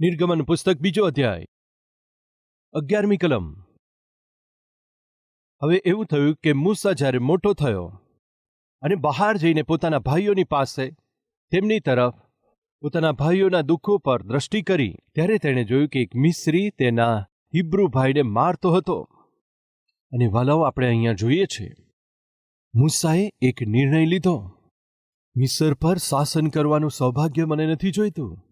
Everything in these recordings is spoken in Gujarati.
નિર્ગમન પુસ્તક બીજો અધ્યાય. અગિયારમી કલમ. હવે એવું થયું કે મૂસા જ્યારે મોટો થયો અને બહાર જઈને પોતાના ભાઈઓની પાસે, તેમની તરફ પોતાના ભાઈઓના દુઃખો પર દ્રષ્ટિ કરી, ત્યારે તેણે જોયું કે એક મિસ્ત્રી તેના હિબ્રુ ભાઈને મારતો હતો. અને વાલાઓ, આપણે અહીંયા જોઈએ છે મૂસાએ એક નિર્ણય લીધો. મિસર પર શાસન કરવાનું સૌભાગ્ય મને નથી જોઈતું.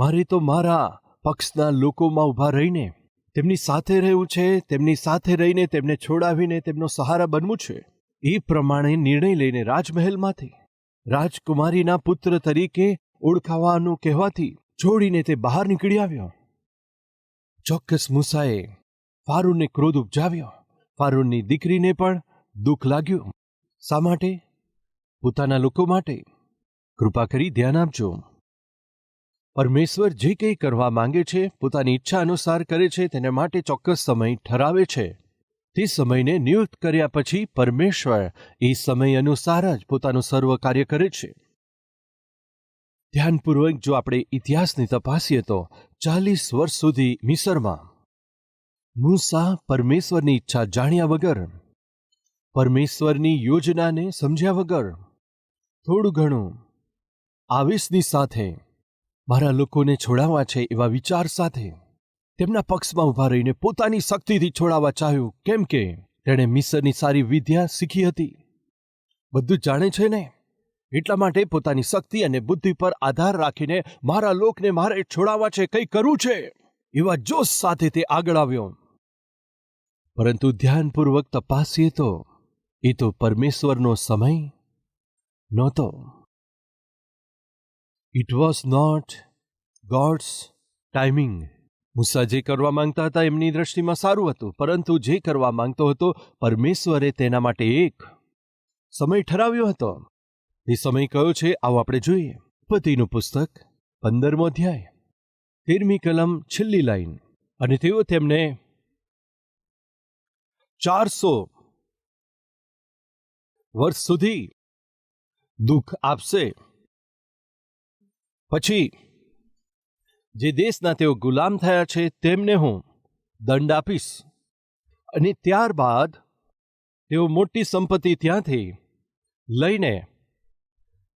મારે તો મારા પક્ષના લોકોમાં ઊભા રહીને, તેમની સાથે રહેવું છે, તેમની સાથે રહીને તેમને છોડાવીને તેમનો સહારા બનવું છે, એ પ્રમાણે નિર્ણય લઈને રાજમહેલમાંથી રાજકુમારીના પુત્ર તરીકે ઓળખાવાનું કહેવાથી છોડીને તે બહાર નીકળી આવ્યો. ચોક્કસ મૂસાએ ફારૂનને ક્રોધ ઉપજાવ્યો. ફારૂનની દીકરીને પણ દુઃખ લાગ્યું. શા માટે? પોતાના લોકો માટે. કૃપા કરી ધ્યાન આપજો. પરમેશ્વર જે કંઈ કરવા માંગે છે, પોતાની ઈચ્છા અનુસાર કરે છે, તેને માટે ચોક્કસ સમય ઠરાવે છે. તે સમયને નિયુક્ત કર્યા પછી પરમેશ્વર એ સમય અનુસાર જ પોતાનું સર્વ કાર્ય કરે છે. ધ્યાનપૂર્વક જો આપણે ઇતિહાસની તપાસીએ તો ચાલીસ વર્ષ સુધી મિસરમાં મૂસા પરમેશ્વરની ઈચ્છા જાણ્યા વગર, પરમેશ્વરની યોજનાને સમજ્યા વગર, થોડું ઘણું આવેશની સાથે મારા લોકોને છોડાવવા છે એવા વિચાર સાથે તેમના પક્ષમાં ઊભા રહીને પોતાની શક્તિથી છોડાવવા ચાહ્યું. કેમ કે તેણે મિસરની સારી વિદ્યા શીખી હતી. બધું જાણે છે ને? એટલા માટે પોતાની શક્તિ અને બુદ્ધિ પર આધાર રાખીને મારા લોકને મારે છોડાવવા છે, કંઈ કરવું છે? એવા જોશ સાથે તે આગળ આવ્યો. પરંતુ ધ્યાનપૂર્વક તપાસીએ તો, એ તો પરમેશ્વરનો સમય નહોતો. It was not God's timing મૂસા જે કરવા માંગતા હતા એમની દ્રષ્ટિમાં સારું હતું, પરંતુ જે કરવા માંગતો હતો, પરમેશ્વરે તેના માટે એક સમય ઠરાવ્યો હતો. એ સમય કયો છે, આવો આપણે જોઈએ. પતિનું પુસ્તક, પંદરમો અધ્યાય. તેરમી કલમ, છેલ્લી લાઈન. અને તેઓ તેમને ચારસો વર્ષ સુધી દુઃખ આપશે. પછી, જે દેશના તેઓ ગુલામ થયા છે, તેમને હું દંડ આપીશ. અને ત્યારબાદ તેઓ મોટી સંપત્તિ ત્યાંથી લઈને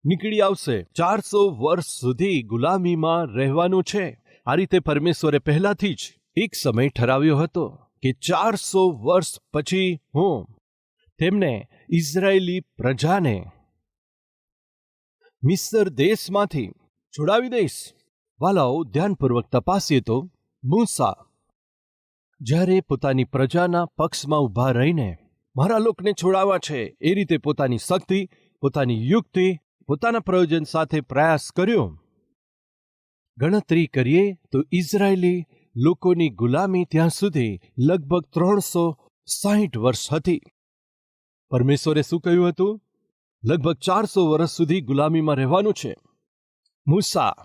નીકળી આવશે. ચારસો વર્ષ સુધી ગુલામીમાં રહેવાનું છે. આ રીતે પરમેશ્વરે પહેલાથી જ એક સમય ઠરાવ્યો હતો કે ચારસો વર્ષ પછી હું તેમને ઇઝરાયેલી પ્રજાને મિસ્ર દેશમાંથી છોડાવી દઈશ. વાલાઓ ધ્યાનપૂર્વક તપાસીએ તો, મૂસા. જ્યારે પોતાની પ્રજાના પક્ષમાં ઊભા રહીને મારા લોકને છોડાવવા છે, એ રીતે પોતાની શક્તિ, પોતાની યુક્તિ, પોતાના પ્રયોજન સાથે પ્રયાસ કર્યો. ગણતરી કરીએ તો ઇઝરાયેલી લોકોની ગુલામી ત્યાં સુધી લગભગ ત્રણસો સાહીઠ વર્ષ હતી. પરમેશ્વરે શું કહ્યું હતું? લગભગ ચારસો વર્ષ સુધી ગુલામીમાં રહેવાનું છે. મૂસા,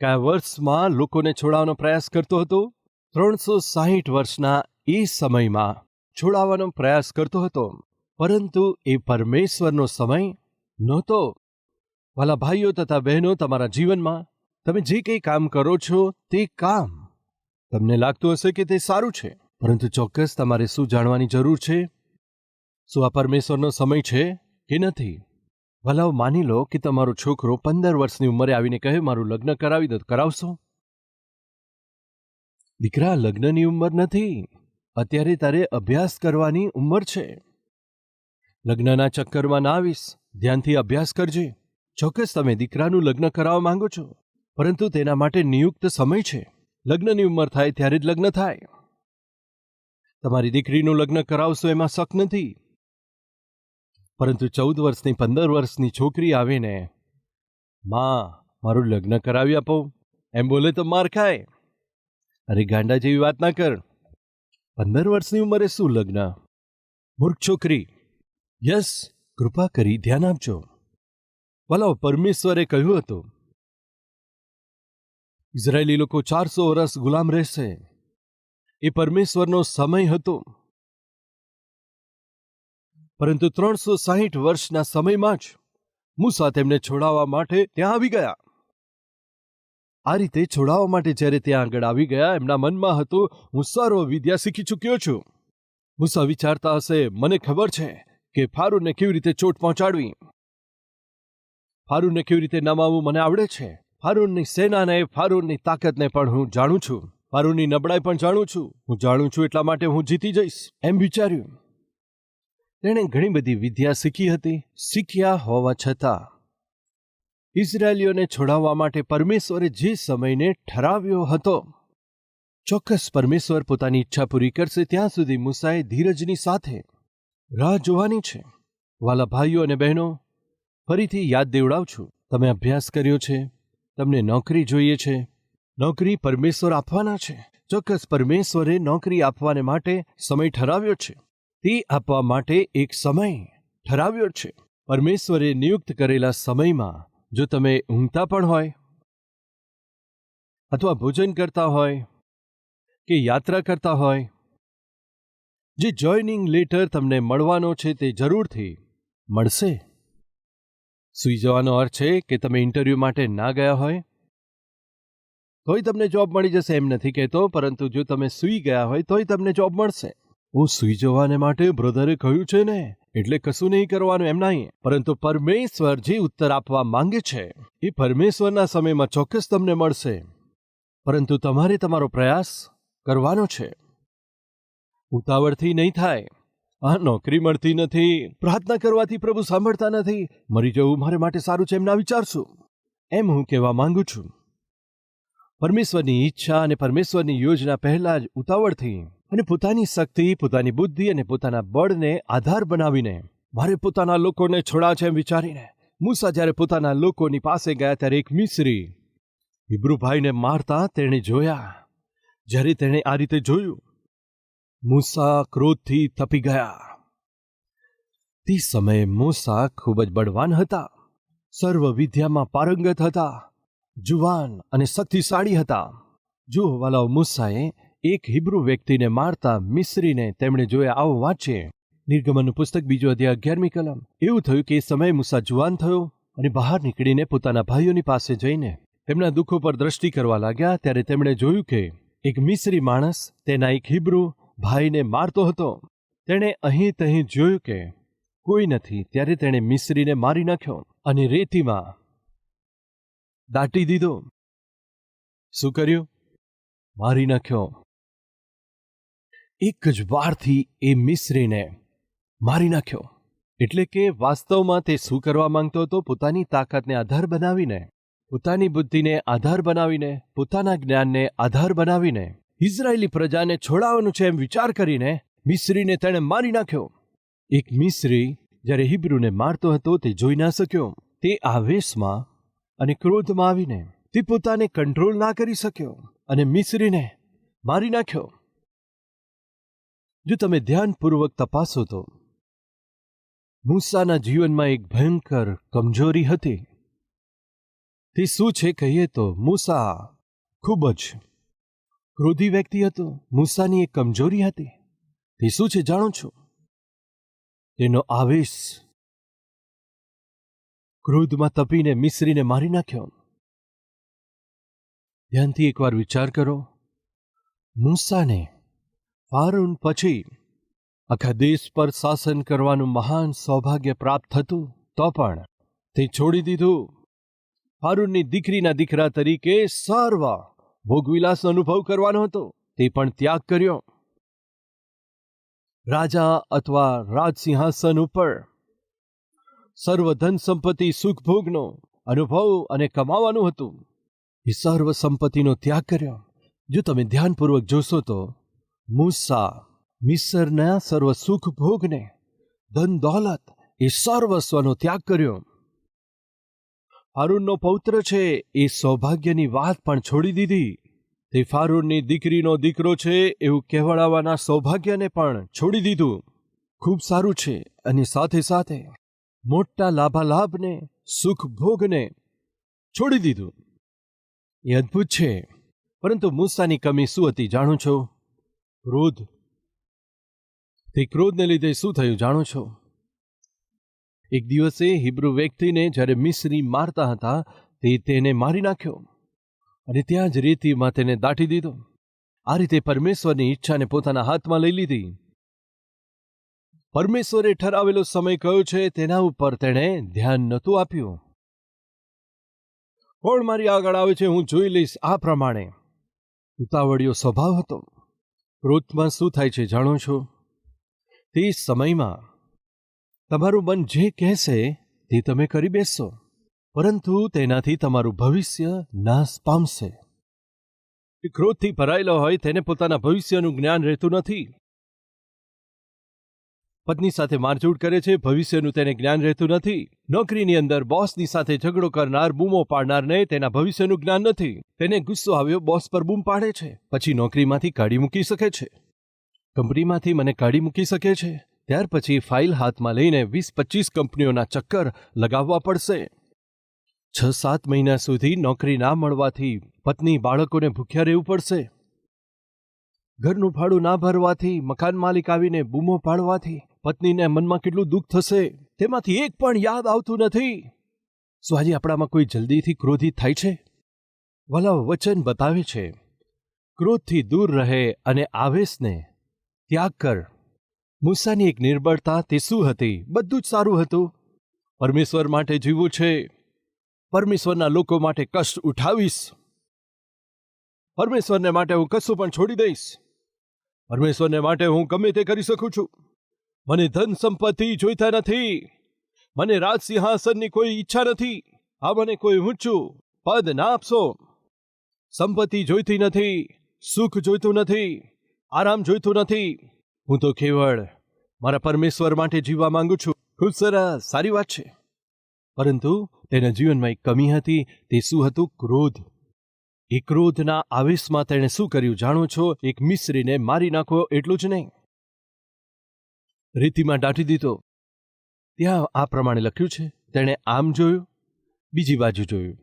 કયા વર્ષમાં લોકોને છોડાવવાનો પ્રયાસ કરતો હતો? ત્રણસો સાહીઠ વર્ષના એ સમયમાં છોડાવવાનો પ્રયાસ કરતો હતો, પરંતુ એ પરમેશ્વરનો સમય નહોતો. વાલા ભાઈઓ તથા બહેનો, તમારા જીવનમાં તમે જે કંઈ કામ કરો છો તે કામ તમને લાગતું હશે કે તે સારું છે, પરંતુ ચોક્કસ તમારે શું જાણવાની જરૂર છે? શું આ પરમેશ્વરનો સમય છે કે નથી? ભલાઓ માની લો કે તમારો છોકરો પંદર વર્ષની ઉંમરે આવીને કહે, મારું લગ્ન કરાવી દો કરાવશો? દીકરા, લગ્નની ઉંમર નથી. અત્યારે તારે અભ્યાસ કરવાની ઉંમર છે. લગ્નના ચક્કરમાં ના આવીશ. ધ્યાનથી અભ્યાસ કરજે. ચોક્કસ તમે દીકરાનું લગ્ન કરાવવા માંગો છો, પરંતુ તેના માટે નિયુક્ત સમય છે. લગ્નની ઉંમર થાય ત્યારે જ લગ્ન થાય. તમારી દીકરીનું લગ્ન કરાવશો એમાં શક નથી. પરંતુ ચૌદ વર્ષની, પંદર વર્ષની છોકરી આવીને, માં, મારું લગ્ન કરાવી આપો. એમ બોલે તો માર ખાય. અરે ગાંડા જેવી વાત ના કર. પંદર વર્ષની ઉંમરે શું લગ્ન? મૂર્ખ છોકરી. યસ, કૃપા કરી ધ્યાન આપજો. ભલો પરમેશ્વરે કહ્યું હતું. ઇઝરાયેલી લોકો ચારસો વર્ષ ગુલામ રહેશે. એ પરમેશ્વરનો સમય હતો. પરંતુ ત્રણસો સાહીઠ વર્ષના સમયમાં જ મૂસા તેમને છોડાવવા માટે ત્યાં આવી ગયા. આ રીતે છોડાવવા માટે જ્યારે ત્યાં આગળ આવી ગયા, એમના મનમાં હતું, હું સારો વિદ્યા શીખી ચૂક્યો છું. મૂસા વિચારતા હશે, મને ખબર છે કે ફારૂને કેવી રીતે ચોટ પહોંચાડવી. ફારૂને કેવી રીતે નમાવવું મને આવડે છે. ફારૂનની સેનાને, ફારૂનની તાકાતને પણ હું જાણું છું. ફારૂનની નબળાઈ પણ જાણું છું. હું જાણું છું એટલા માટે હું જીતી જઈશ. એમ વિચાર્યું. તેણે ઘણી બધી વિદ્યા શીખી હતી, શીખ્યા હોવા છતાં. ઇઝરાયલીઓને છોડાવવા માટે પરમેશ્વરે જે સમયને ઠરાવ્યો હતો, ચોક્કસ પરમેશ્વર પોતાની ઈચ્છા પૂરી કરશે ત્યાં સુધી મુસાએ ધીરજની સાથે રાહ જોવાની છે. વાલા ભાઈઓ અને બહેનો, ફરીથી યાદ દેવડાવું છું. તમે અભ્યાસ કર્યો છે, તમને નોકરી જોઈએ છે, નોકરી પરમેશ્વર આપવાના છે. ચોક્કસ પરમેશ્વરે નોકરી આપવાને માટે સમય ઠરાવ્યો છે. તે આપવા માટે એક સમય ઠરાવ્યો છે. પરમેશ્વરે નિયુક્ત કરેલા સમયમાં, જો તમે ઊંઘતા પણ હોય, અથવા ભોજન કરતા હોય, કે યાત્રા કરતા હોય, જે જોઈનિંગ લેટર તમને મળવાનો છે તે જરૂરથી મળશે. સૂઈ જવાનો અર્થ છે કે તમે ઇન્ટરવ્યૂ માટે ના ગયા હોય. તોય તમને જોબ મળી જશે એમ નથી કહેતો, પરંતુ જો તમે સૂઈ ગયા હોય, તોય તમને જોબ મળશે. હું સૂઈ જવાને માટે બ્રધરે કહ્યું છે ને, એટલે કશું નહીં કરવાનું એમ નહીં, પરંતુ પરમેશ્વર જે ઉત્તર આપવા માંગે છે, એ પરમેશ્વરના સમયમાં ચોક્કસ તમને મળશે. પરંતુ તમારે તમારો પ્રયાસ કરવાનો છે. ઉતાવળથી નહીં થાય. આ નોકરી મળતી નથી, પ્રાર્થના કરવાથી પ્રભુ સાંભળતા નથી, મરી જવું મારે માટે સારું છે એમ ના વિચારશું. એમ હું કહેવા માંગુ છું. પરમેશ્વરની ઈચ્છા અને પરમેશ્વરની યોજના પહેલા જ ઉતાવળથી અને પોતાની શક્તિ, પોતાની બુદ્ધિ અને પોતાના બળને આધાર બનાવીને મારે પોતાના લોકોને છોડા છે એમ વિચારીને મૂસા જ્યારે પોતાના લોકોની પાસે ગયા ત્યારે એક મિસ્રી હિબ્રુભાઈને મારતા તેણે જોયા. જ્યારે તેણે આ રીતે જોયું, મૂસા ક્રોધથી તપી ગયા. તે સમયે મૂસા ખૂબ જ બળવાન હતા. સર્વ વિદ્યામાં પારંગત હતા. જુવાન અને શક્તિશાળી હતા. જો વાલાઓ મૂસાએ એક હિબ્રુ વ્યક્તિને મારતા મિસ્રીને તેમણે જોયા આવો વાંચીએ નિર્ગમનનું પુસ્તક બીજો અધ્યાય અગિયારમી કલમ. એવું થયું કે એ સમયે મુસા જુવાન થયો અને બહાર નીકળીને પોતાના ભાઈઓની પાસે જઈને તેમના દુઃખો પર દ્રષ્ટિ કરવા લાગ્યા ત્યારે તેમણે જોયું કે એક મિસ્રી માણસ તેના એક હિબ્રુ ભાઈને મારતો હતો. તેણે અહીં તહીં જોયું કે કોઈ નથી, ત્યારે તેણે મિસ્રીને મારી નાખ્યો અને રેતીમાં દાટી દીધો. શું કર્યું? મારી નાખ્યો. એક જ વારથી એ મિસ્રીને મારી નાખ્યો. એટલે કે વાસ્તવમાં તે શું કરવા માંગતો હતો? પોતાની તાકાતને આધાર બનાવીને, પોતાની બુદ્ધિને આધાર બનાવીને, પોતાના જ્ઞાનને આધાર બનાવીને ઇઝરાયેલી પ્રજાને છોડાવવાનું છે એમ વિચાર કરીને મિસ્રીને તેણે મારી નાખ્યો. એક મિસ્રી જ્યારે હિબ્રુને મારતો હતો, તે જોઈ ના શક્યો. તે આવેશમાં અને ક્રોધમાં આવીને તે પોતાને કંટ્રોલ ના કરી શક્યો અને મિસ્રીને મારી નાખ્યો. જો તમે ધ્યાનપૂર્વક તપાસો તો, મૂસાના જીવનમાં એક ભયંકર કમજોરી હતી. તે શું છે કહીએ તો, મૂસા ખૂબ જ ક્રોધી વ્યક્તિ હતો. મૂસાની એક કમજોરી હતી. તે શું છે જાણો છો? તેનો આવેશ ક્રોધમાં તપીને મિશ્રીને મારી નાખ્યો. ધ્યાનથી એકવાર વિચાર કરો. મૂસાને ફારૂન પછી આખા દેશ પર શાસન કરવાનું મહાન સૌભાગ્ય પ્રાપ્ત થતું, તો પણ તે છોડી દીધું. ફારૂનની દીકરીના દીકરા તરીકે સર્વ ભોગવિલાસ અનુભવ કરવાનો હતો, તે પણ ત્યાગ કર્યો. રાજા અથવા રાજસિંહાસન ઉપર સર્વ ધન સંપત્તિ સુખ ભોગનો અનુભવ અને કમાવાનું હતું. એ સર્વ સંપત્તિનો ત્યાગ કર્યો. જો તમે ધ્યાનપૂર્વક જોશો તો મૂસા, મિસરના સર્વ સુખ ભોગને, ધન દોલત એ સર્વસ્વનો ત્યાગ કર્યો. ફારૂનનો પૌત્ર છે એ સૌભાગ્યની વાત પણ છોડી દીધી. તે ફારૂનની દીકરીનો દીકરો છે એવું કહેવડાવવાના સૌભાગ્યને પણ છોડી દીધું. ખૂબ સારું છે અને સાથે સાથે મોટા લાભાલાભને, સુખ ભોગને છોડી દીધું. એ અદ્ભુત છે. પરંતુ મૂસાની કમી શું હતી જાણો છો? ક્રોધ? તે ક્રોધને લીધે શું થયું જાણો છો? એક દિવસે હિબ્રુ વ્યક્તિને જ્યારે મિસ્રી મારતા હતા, તે તેને મારી નાખ્યો અને ત્યાં જ રેતીમાં તેને દાટી દીધો. આ રીતે પરમેશ્વરની ઈચ્છાને પોતાના હાથમાં લઈ લીધી. પરમેશ્વરે ઠરાવેલો સમય કયો છે તેના ઉપર તેણે ધ્યાન નહોતું આપ્યું. કોણ મારી આગળ આવે છે હું જોઈ લઈશ આ પ્રમાણે. ઉતાવળિયો સ્વભાવ હતો. ક્રોધમાં શું થાય છે જાણો છો? તે સમયમાં તમારું મન જે કહેશે તે તમે કરી બેસશો, પરંતુ તેનાથી તમારું ભવિષ્ય નાશ પામશે. ક્રોધથી ભરાયેલો હોય તેને પોતાના ભવિષ્યનું જ્ઞાન રહેતું નથી. પત્ની સાથે મારઝૂડ કરે છે, ભવિષ્યનું તેને જ્ઞાન રહેતું નથી. નોકરીની અંદર બોસની સાથે ઝઘડો કરનાર, બૂમો પાડનારને તેના ભવિષ્યનું જ્ઞાન નથી. તેને ગુસ્સો આવ્યો, બોસ પર બૂમ પાડે છે. પછી નોકરીમાંથી કાઢી મૂકી શકે છે. કંપનીમાંથી મને કાઢી મૂકી શકે છે. ત્યાર પછી ફાઇલ હાથમાં લઈને વીસ પચીસ કંપનીઓના ચક્કર લગાવવા પડશે. છ સાત મહિના સુધી નોકરી ના મળવાથી પત્ની બાળકોને ભૂખ્યા રહેવું પડશે. ઘરનું ભાડું ના ભરવાથી, મકાન માલિક આવીને બૂમો પાડવાથી પત્નીને મનમાં કેટલું દુઃખ થશે, તેમાંથી એક પણ યાદ આવતું નથી. શું આજે આપણામાં કોઈ જલ્દીથી ક્રોધિત થાય છે? વલા વચન બતાવે છે. ક્રોધથી દૂર રહે અને આવેશને ત્યાગ કર. મૂસાની એક નિર્બળતા તે શું હતી? બધું જ સારું હતું. પરમેશ્વર માટે જીવવું છે. પરમેશ્વરના લોકો માટે કષ્ટ ઉઠાવીશ. પરમેશ્વરને માટે હું કશું પણ છોડી દઈશ. પરમેશ્વરને માટે હું ગમે તે કરી શકું છું. મને ધન સંપત્તિ જોઈતા નથી. મને રાજ સિંહાસનની કોઈ ઈચ્છા નથી. આ મને કોઈ ઊંચું પદ ના આપશો. સંપત્તિ જોઈતી નથી, સુખ જોઈતું નથી, આરામ જોઈતું નથી. હું તો કેવળ મારા પરમેશ્વર માટે જીવવા માંગુ છું. ખૂબ સરસ, સારી વાત છે. પરંતુ તેના જીવનમાં એક કમી હતી, તે શું હતું? ક્રોધ. એ ક્રોધના આવેશમાં તેણે શું કર્યું જાણો છો? એક મિસ્ત્રીને મારી નાખો એટલું જ નહીં. રીતિમાં દાટી દીધો. ત્યાં આ પ્રમાણે લખ્યું છે, તેણે આમ જોયું, બીજી બાજુ જોયું.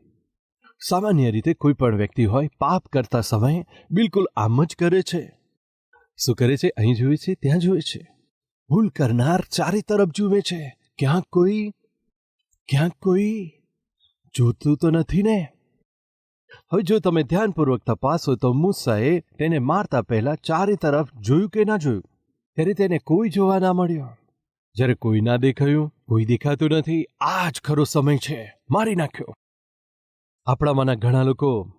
સામાન્ય રીતે કોઈ પણ વ્યક્તિ હોય, પાપ કરતા સમયે બિલકુલ આમ જ કરે છે. શું કરે છે? અહીં જુએ છે, ત્યાં જુએ છે. ભૂલ કરનાર ચારે તરફ જુએ છે. ક્યાંક કોઈ ક્યાંક કોઈ જોતું તો નથી ને. હવે જો તમે ધ્યાનપૂર્વક તપાસો તો મૂસાએ તેને મારતા પહેલા ચારે તરફ જોયું કે ના જોયું? ત્યારે તેને કોઈ જોવા ના મળ્યો. જ્યારે કોઈ ના દેખાયું, કોઈ દેખાતું નથી, આ જ ખરો સમય છે. મારી નાખ્યો. આપણામાંના ઘણા લોકો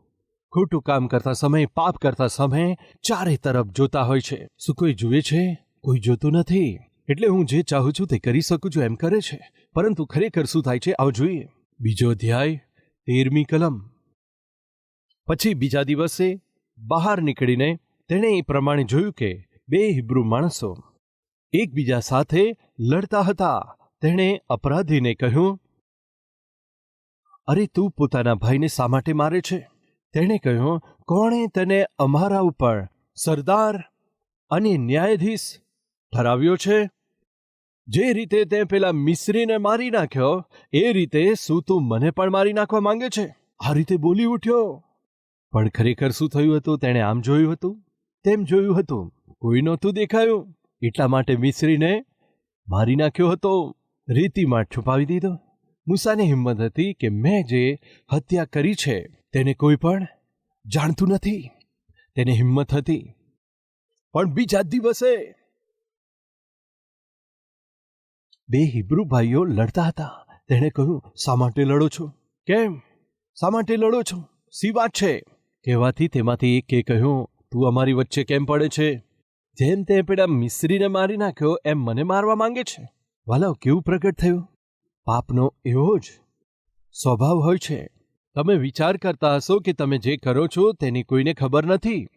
ખોટું કામ કરતા સમય, પાપ કરતા સમય ચારે તરફ જોતા હોય છે. શું કોઈ જુએ છે? કોઈ જોતું નથી. એટલે હું જે ચાહું છું તે કરી શકું છું, એમ કરે છે. પરંતુ ખરેખર શું થાય છે? આવ જોઈએ. બીજો અધ્યાય, તેરમી કલમ. પછી બીજા દિવસે બહાર નીકળીને તેણે એ પ્રમાણે જોયું કે બે હિબ્રુ માણસો એકબીજા સાથે લડતા હતા. તેણે અપરાધીને કહ્યું, અરે, તું પોતાના ભાઈને શા માટે મારે છે? તેણે કહ્યું, કોણે તને અમારા ઉપર સરદાર અને ન્યાયાધીશ ઠરાવ્યો છે? જે રીતે તે પેલા મિસ્ત્રીને મારી નાખ્યો, એ રીતે શું તું મને પણ મારી નાખવા માંગે છે? આ રીતે બોલી ઉઠ્યો. પણ ખરેખર શું થયું હતું? તેણે આમ જોયું હતું, તેમ જોયું હતું. કોઈ નહોતું દેખાયું. એટલા માટે મિસ્ત્રીને મારી નાખ્યો હતો. રેતીમાં છુપાવી દીધો. મૂસાને હિંમત હતી કે મેં જે હત્યા કરી છે તેને કોઈ પણ જાણતું નથી. તેને હિંમત હતી. પણ બીજા દિવસે બે હિબ્રુ ભાઈઓ લડતા હતા. તેણે કહ્યું, શા માટે લડો છો? કેમ? શા માટે લડો છો? સી વાત છે? કહેવાથી તેમાંથી એકે કહ્યું, તું અમારી વચ્ચે કેમ પડે છે? જેમ તે પેલા મિસ્ત્રીને મારી નાખ્યો, એમ મને મારવા માંગે છે. વાલાવ કેવું પ્રગટ થયું? પાપનો એવો જ સ્વભાવ હોય છે. તમે વિચાર કરતા હશો કે તમે જે કરો છો તેની કોઈને ખબર નથી.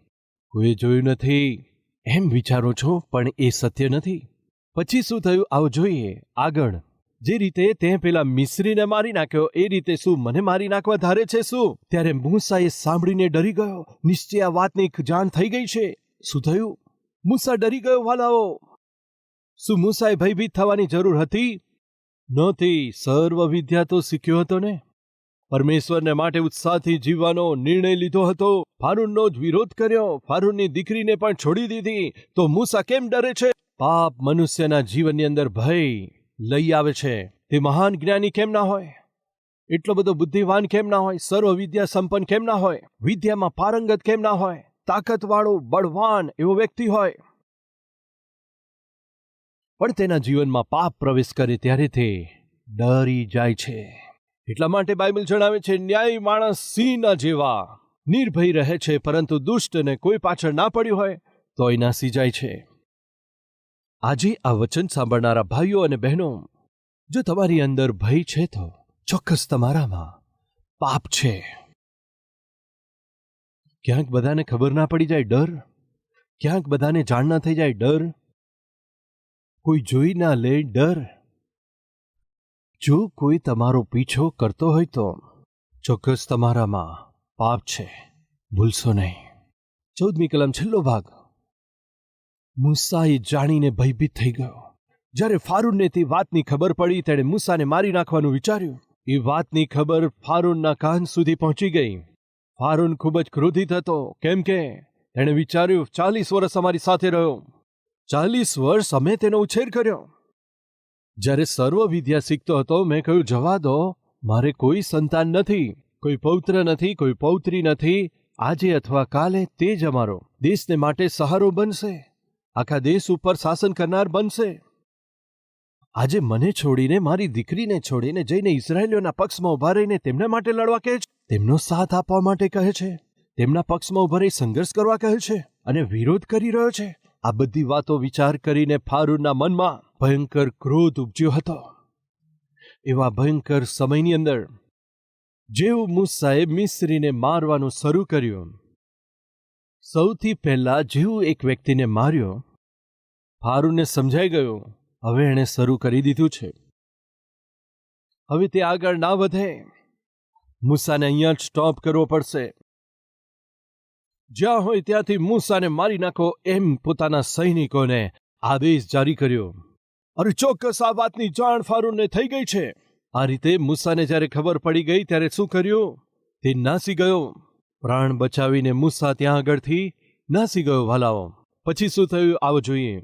કોઈ જોયું નથી. એમ વિચારો છો, પણ એ સત્ય નથી. પછી શું થયું? આવો જોઈએ. આગળ. જે રીતે તે પેલા મિસ્ત્રીને મારી નાખ્યો, એ રીતે શું મને મારી નાખવા ધારે છે શું? ત્યારે મૂસાએ સાંભળીને ડરી ગયો. નિશ્ચય આ વાતની જાણ થઈ ગઈ છે. શું થયું? મૂસા ડરી ગયો, વાલાઓ. શું મૂસાએ ભયભીત થવાની જરૂર હતી? નહોતી. સર્વ વિદ્યા તો શીખ્યો હતો ને. પરમેશ્વરને માટે ઉત્સાહથી જીવવાનો નિર્ણય લીધો હતો. ફારૂનનો જ વિરોધ કર્યો. ફારૂનની દીકરીને પણ છોડી દીધી. તો મૂસા કેમ ડરે છે? પાપ મનુષ્યના જીવનની અંદર ભય લઈ આવે છે. તે મહાન જ્ઞાની કેમ ના હોય? એટલો બધો બુદ્ધિવાન કેમ ના હોય? સર્વ વિદ્યા સંપન્ન કેમ ના હોય? વિદ્યામાં પારંગત કેમ ના હોય? તાકાતવાળો, બળવાન એવો વ્યક્તિ હોય. પણ તેના જીવનમાં પાપ પ્રવેશ કરે ત્યારે તે ડરી જાય છે. એટલા માટે બાઇબલ જણાવે છે, ન્યાયી માણસ સિંહના જેવા નિર્ભય રહે છે, પરંતુ દુષ્ટને કોઈ પાછળ ના પડ્યું હોય તો એ નાસી જાય છે. આજે આ વચન સાંભળનારા ભાઈઓ અને બહેનો, જો તમારી અંદર ભય છે તો ચોક્કસ તમારામાં પાપ છે. ક્યાંક બધાને ખબર ના પડી જાય ડર? ક્યાંક બધાને જાણ ના થઈ જાય ડર? કોઈ જોઈ ના લે ડર? જો કોઈ તમારો પીછો કરતો હોય તો ચોક્કસ તમારામાં પાપ છે. ભૂલશો નહીં. ચૌદમી કલમ, છેલ્લો ભાગ. મૂસા એ જાણીને ભયભીત થઈ ગયો. જ્યારે ફારૂનને તે વાતની ખબર પડી, તેણે મૂસાને મારી નાખવાનું વિચાર્યું. એ વાતની ખબર ફારૂનના કાન સુધી પહોંચી ગઈ. ફારૂન ખૂબ જ ક્રોધિત હતો. કેમ કે તેણે વિચાર્યું, ચાલીસ વર્ષ અમારી સાથે રહ્યો. ચાલીસ વર્ષ અમે તેનો ઉછેર કર્યો. જ્યારે સર્વ વિદ્યા શીખતો હતો, મેં કહ્યું, જવા દો, મારે કોઈ સંતાન નથી, કોઈ પૌત્ર નથી, કોઈ પૌત્રી નથી, આજે અથવા કાલે તે જ અમારો. દેશને માટે સહારો બનશે. આખા દેશ ઉપર શાસન કરનાર બનશે. આજે મને છોડીને, મારી દીકરીને છોડીને જઈને ઇઝરાયલીઓના પક્ષમાં ઊભા રહીને તેમના માટે લડવા કહે છે. તેમનો સાથ આપવા માટે કહે છે. તેમના પક્ષમાં ઊભા રહી સંઘર્ષ કરવા કહે છે અને વિરોધ કરી રહ્યો છે. આ બધી વાતો વિચાર કરીને ફારૂનના મનમાં ભયંકર ક્રોધ ઉપજ્યો હતો. એવા ભયંકર સમયની અંદર જેવું મુસ્સાએ મિસ્ત્રીને મારવાનું શરૂ કર્યું. સૌથી પહેલા જેવું એક વ્યક્તિને માર્યો ફારૂનને સમજાઈ ગયું, હવે એણે શરૂ કરી દીધું છે. હવે તે આગળ ના વધે. મૂસાને અહીંયા જ સ્ટોપ કરવો પડશે. જ્યાં હોય ત્યાંથી મૂસાને મારી નાખો એમ પોતાના સૈનિકોને આદેશ જારી કર્યો. અરે ચોક્કસ આ વાતની જાણ ફારૂનને થઈ ગઈ છે. આ રીતે મૂસાને જ્યારે ખબર પડી ગઈ ત્યારે શું કર્યું? તે નાસી ગયો. પ્રાણ બચાવીને મૂસા ત્યાં આગળથી નાસી ગયો વાલાઓ. પછી શું થયું આવો જોઈએ.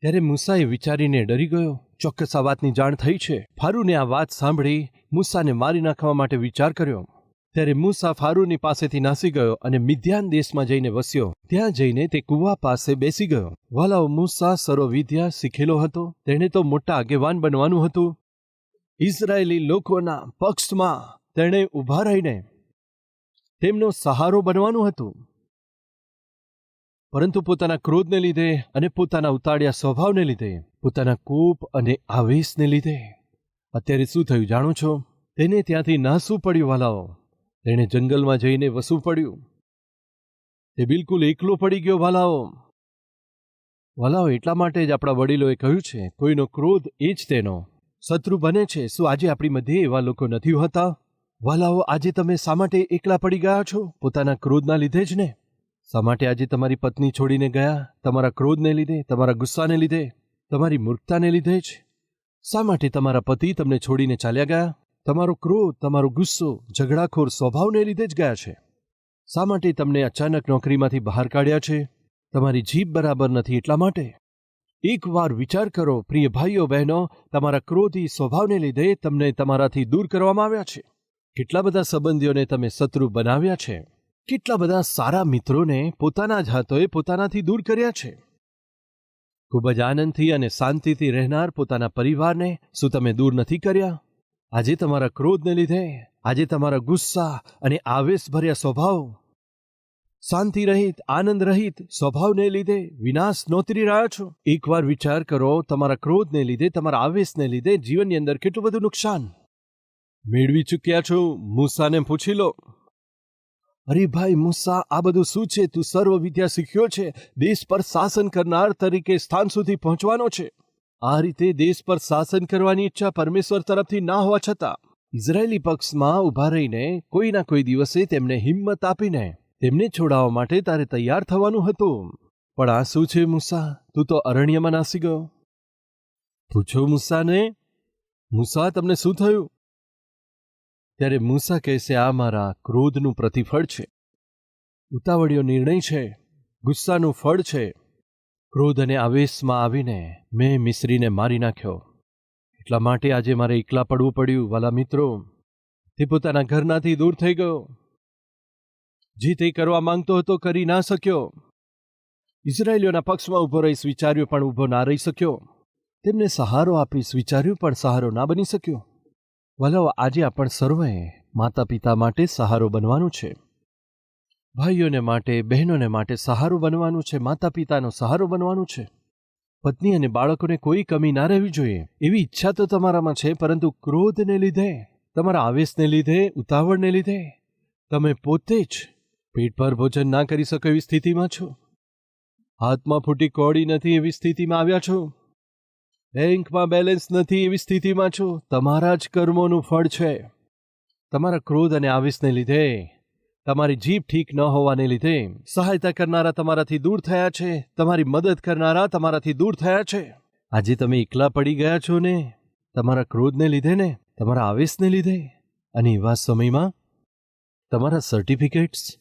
ત્યારે મૂસાએ વિચારીને ડરી ગયો. ચોક્કસ આ વાતની જાણ થઈ છે. ફારૂને આ વાત સાંભળી મૂસાને મારી નાખવા માટે વિચાર કર્યો. ત્યારે મૂસા ફારૂની પાસેથી નાસી ગયો અને મિધ્યાન દેશમાં જઈને વસ્યો. ત્યાં જઈને તે કુવા પાસે બેસી ગયો. વાલાઓ, મૂસા સર્વવિદ્યા શીખેલો હતો. તેણે તો મોટા આગેવાન બનવાનું હતું. ઇઝરાયેલી લોકોના પક્ષમાં તેણે ઊભા રહીને તેમનો સહારો બનવાનું હતું. પરંતુ પોતાના ક્રોધને લીધે અને પોતાના ઉતાળ્યા સ્વભાવને લીધે, પોતાના કોપ અને આવેશને લીધે. અત્યારે શું થયું જાણો છો? તેને ત્યાંથી નાસવું પડ્યું, વાલાઓ. તેણે જંગલમાં જઈને વસવું પડ્યું. તે બિલકુલ એકલો પડી ગયો, વાલાઓ. વાલાઓ, એટલા માટે જ આપણા વડીલોએ કહ્યું છે, કોઈનો ક્રોધ એ જ તેનો. શત્રુ બને છે, શું આજે આપણી મધ્યે એવા લોકો નથી હોતા? વાલાઓ, આજે તમે શા માટે એકલા પડી ગયા છો? પોતાના ક્રોધના લીધે જ ને? શા માટે આજે તમારી પત્ની છોડીને ગયા? તમારા ક્રોધને લીધે, તમારા ગુસ્સાને લીધે, તમારી મૂર્ખતાને લીધે જ? શા માટે તમારા પતિ તમને છોડીને ચાલ્યા ગયા? તમારો ક્રોધ, તમારો ગુસ્સો, ઝઘડાખોર સ્વભાવને લીધે જ ગયા છે. શા માટે તમને અચાનક નોકરીમાંથી બહાર કાઢ્યા છે? તમારી જીભ બરાબર નથી એટલા માટે? એકવાર વિચાર કરો, પ્રિય ભાઈઓ, બહેનો, તમારા ક્રોધી સ્વભાવને લીધે તમને તમારાથી દૂર કરવામાં આવ્યા છે. કેટલા બધા સંબંધીઓને તમે શત્રુ બનાવ્યા છે? કેટલા બધા સારા મિત્રોને પોતાના જ હાથોએ પોતાનાથી દૂર કર્યા છે. ખૂબ જ આનંદથી અને શાંતિથી રહેનાર પોતાના પરિવારને શું તમે દૂર નથી કર્યા? આજે તમારા ક્રોધને લીધે, આજે તમારા ગુસ્સા અને આવેશભર્યા સ્વભાવ. શાંતિ રહિત, આનંદ રહિત સ્વભાવને લીધે વિનાશ નોતરી રહ્યા છો. એકવાર વિચાર કરો, તમારા ક્રોધને લીધે, તમારા આવેશને લીધે જીવનની અંદર કેટલું બધું નુકસાન. મેળવી ચૂક્યા છો, મૂસાને પૂછી લો. અરે ભાઈ, મુસ્સા, આ બધું શું છે? તું સર્વ વિદ્યા શીખ્યો છે? દેશ પર શાસન કરનાર તરીકે સ્થાન સુધી પહોંચવાનો છે. આ રીતે દેશ પર શાસન કરવાની ઈચ્છા પરમેશ્વર તરફથી ના હોવા છતાં, ઇઝરાયેલી પક્ષમાં ઊભા રહીને કોઈના કોઈ દિવસે તેમને હિંમત આપીને તેમને છોડાવવા માટે તારે તૈયાર થવાનું હતું. પણ આ શું છે મુસા તું તો અરણ્યમાં નાસી ગયો. પૂછો મુસાને મુસા તમને શું થયું? ત્યારે મૂસા કહેશે આ મારા ક્રોધનું પ્રતિફળ છે. ઉતાવળિયો નિર્ણય છે, ગુસ્સાનું ફળ છે. ક્રોધ અને આવેશમાં આવીને મેં મિશ્રીને મારી નાખ્યો. એટલા માટે આજે મારે એકલા પડવું પડ્યું, વાલા મિત્રો. તે પોતાના ઘરનાથી દૂર થઈ ગયો. જે તે કરવા માંગતો હતો કરી ના શક્યો. ઇઝરાયેલીઓના પક્ષમાં ઊભો રહીશ, વિચાર્યું પણ ઊભો ના રહી શક્યો. તેમને સહારો આપીશ, વિચાર્યું પણ સહારો ના બની શક્યો. વલાઓ આજે આપણ સર્વે માતા પિતા માટે સહારો બનવાનું છે. ભાઈઓને માટે, બહેનોને માટે સહારો બનવાનું છે માતા પિતાનો સહારો બનવાનું છે. પત્ની અને બાળકોને કોઈ કમી ના રહેવી જોઈએ, એવી ઈચ્છા તો તમારામાં છે, પરંતુ ક્રોધને લીધે, તમારા આવેશને લીધે, ઉતાવળને લીધે, તમે પોતે જ પેટ પર ભોજન ના કરી શકો એવી સ્થિતિમાં છો. હાથમાં ફૂટી કોડી નથી એવી સ્થિતિમાં આવ્યા છો. બેંકમાં બેલેન્સ નથી એવી સ્થિતિમાં છો. તમારા જ કર્મોનું ફળ છે. તમારા ક્રોધ અને આવેશને લીધે, તમારી જીભ ઠીક ન હોવાને લીધે, સહાયતા કરનારા તમારાથી દૂર થયા છે. તમારી મદદ કરનારા તમારાથી દૂર થયા છે. આજે તમે એકલા પડી ગયા છો ને? તમારા ક્રોધને લીધે ને? તમારા આવેશને લીધે? અને એવા સમયમાં? તમારા સર્ટિફિકેટ્સ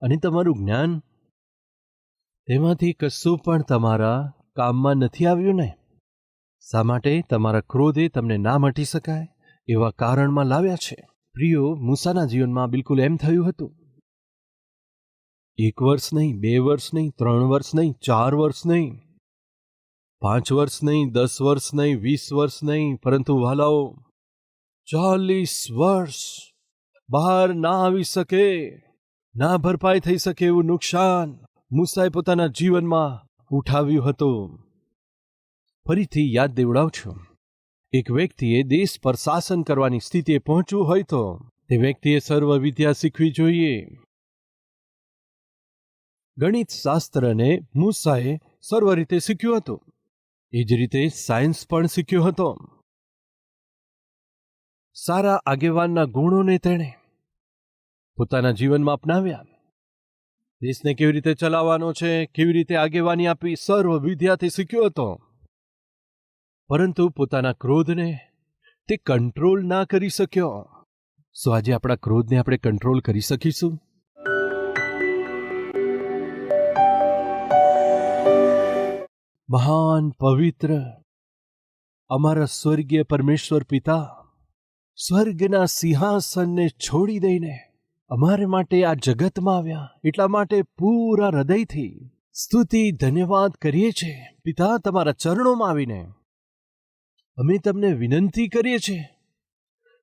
અને તમારું જ્ઞાન? તેમાંથી કશું પણ તમારા કામમાં નથી આવ્યું ને? શા માટે તમારા ક્રોધે તમને ના મટી શકાય? એવા કારણમાં લાવ્યા છે. પ્રિયો, મૂસાના જીવનમાં બિલકુલ એમ થયું હતું. એક વર્ષ નહીં, બે વર્ષ નહીં, ત્રણ વર્ષ નહીં, ચાર વર્ષ નહીં. પાંચ વર્ષ નહીં, દસ વર્ષ નહીં, વીસ વર્ષ નહીં, પરંતુ વાલાઓ, ચાલીસ વર્ષ. બહાર ના આવી શકે. ના ભરપાઈ થઈ શકે એવું નુકસાન મૂસાએ પોતાના જીવનમાં ઉઠાવ્યું હતું. ફરીથી યાદ દેવડાવ એક વ્યક્તિએ દેશ પર શાસન કરવાની સ્થિતિએ પહોંચવું હોય તો તે વ્યક્તિએ સર્વ વિદ્યા શીખવી જોઈએ. ગણિત શાસ્ત્રને મૂસાએ સર્વ રીતે શીખ્યું હતું. એ જ રીતે સાયન્સ પણ શીખ્યો હતો. સારા આગેવાનના ગુણોને તેણે પોતાના જીવનમાં અપનાવ્યા. દેશને કેવી રીતે ચલાવવાનો છે, કેવી રીતે આગેવાની આપી સર્વ વિદ્યાથી શીખ્યો હતો. પરંતુ પોતાના ક્રોધને તે કંટ્રોલ ના કરી શક્યો. સો આજે આપણા ક્રોધને આપણે કંટ્રોલ કરી શકીશું? મહાન, પવિત્ર, અમારા સ્વર્ગીય પરમેશ્વર પિતા સ્વર્ગના સિંહાસનને છોડી દઈને અમારે માટે આ જગતમાં આવ્યા. એટલા માટે પૂરા હૃદયથી સ્તુતિ, ધન્યવાદ કરીએ છીએ. પિતા, તમારા ચરણોમાં આવીને અમે તમને વિનંતી કરીએ છીએ.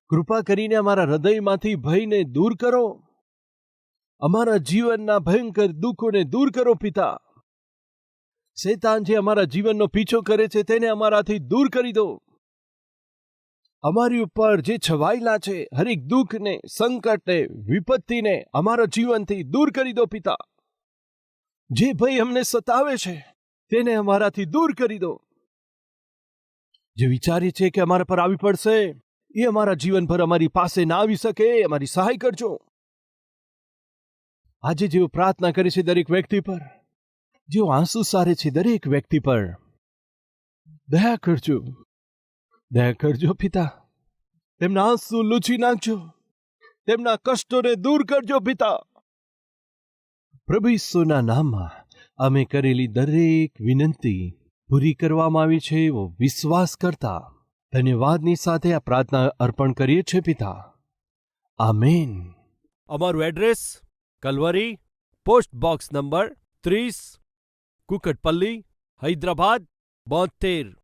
કૃપા કરીને અમારા હૃદયમાંથી ભયને દૂર કરો. અમારા જીવનના ભયંકર દુઃખોને દૂર કરો, પિતા. શેતાન જે અમારા જીવનનો પીછો કરે છે, તેને અમારાથી દૂર કરી દો. અમારી ઉપર જે છવાયેલા છે, હરેક દુઃખને, સંકટને, વિપત્તિને અમારા જીવનથી દૂર કરી દો, પિતા. જે ભય અમને સતાવે છે, તેને અમારાથી દૂર કરી દો. જે વિચારીએ છે કે અમારા પર આવી પડશે, એ અમારા જીવન પર અમારી પાસે ના આવી શકે અમારી સહાય કરજો. આજે જેઓ પ્રાર્થના કરે છે દરેક વ્યક્તિ પર, જેઓ આંસુ સારે છે દરેક વ્યક્તિ પર, દયા કરજો. દયા કરજો પિતા. તેમના આંસુ લૂછી નાખજો. તેમના કષ્ટોને દૂર કરજો પિતા. પ્રભુ ઈસુના નામમાં અમે કરેલી દરેક વિનંતી પૂરી કરવામાં આવી છે એવો વિશ્વાસ કરતા ધન્યવાદની સાથે આ પ્રાર્થના અર્પણ કરીએ છીએ પિતા. આમેન. અમારું address Calvary, post box number ત્રીસ, કુકટપલ્લી, હૈદરાબાદ, બોતેર.